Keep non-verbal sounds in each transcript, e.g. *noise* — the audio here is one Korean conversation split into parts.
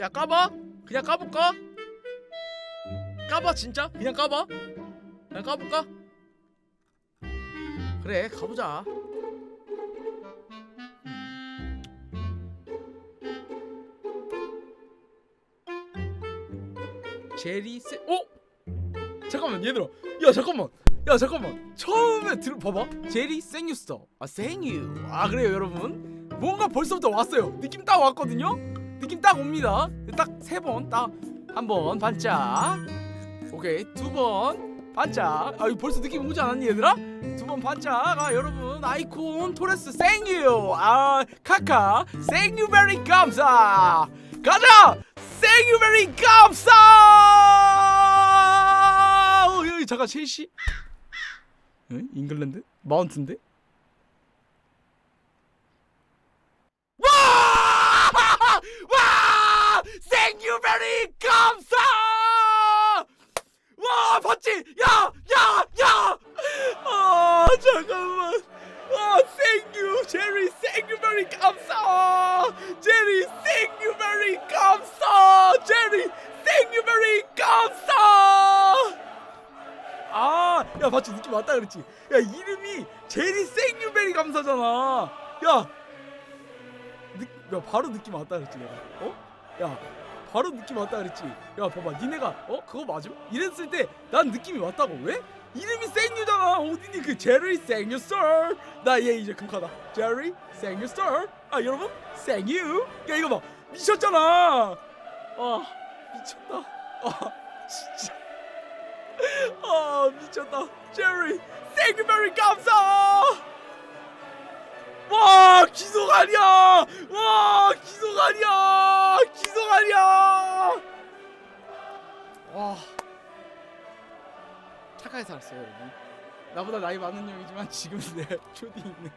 야 까봐. 그냥 까볼까? 까봐 진짜? 그냥 까봐? 그냥 까볼까? 그래 가보자. 제리 세 어? 잠깐만 얘들아. 야 잠깐만. 야 잠깐만. 처음에 들 봐봐. 제리 생유스터. 아 생유. 아 그래요 여러분. 뭔가 벌써부터 왔어요. 느낌 딱 왔거든요 느낌 딱 옵니다. 딱 세 번 딱 한 번 반짝. 오케이 두 번 반짝. 아 벌써 느낌 오지 않았니 얘들아? 두 번 반짝. 아 여러분 아이콘 토레스 생유. 아 카카 생유베리 감사. 가자! 생유베리 감사! 어, 여기 잠깐 첼시 응? 잉글랜드? 마운트인데 와! 와! 생유베리 감사! 와, 봤지? 야! 야! 야! 아, 잠깐만. 아, 생유 제리 생유베리 감사! 제리 생유베리 감사! 제리 생유베리 감사! 아, 야, 봤지? 느낌 왔다 그랬지? 야, 이름이 제리 생유베리 감사잖아. 야, 느, 야 바로 느낌 왔다 그랬지 내가 어? 야 바로 느낌 왔다 그랬지. 야 봐봐 니네가 어? 그거 맞음? 이랬을 때 난 느낌이 왔다고. 왜? 이름이 생유잖아. 어디니? 그 제리 생유 썰 나 얘 이제 금카다. 제리 생유 썰 아 여러분 생유. 야 이거 봐. 미쳤잖아. 아 미쳤다. 아 진짜. 아 미쳤다. 제리 생유 베리 감사. 와 기속 아니야. 와 착하게 살았어요 여러분. 나보다 나이 많은 형이지만 지금 내 *laughs* 초딩. 있는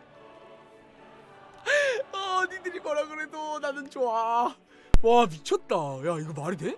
어 니들이 뭐라 그래도 나는 좋아. 와 미쳤다. 야 이거 말이 돼?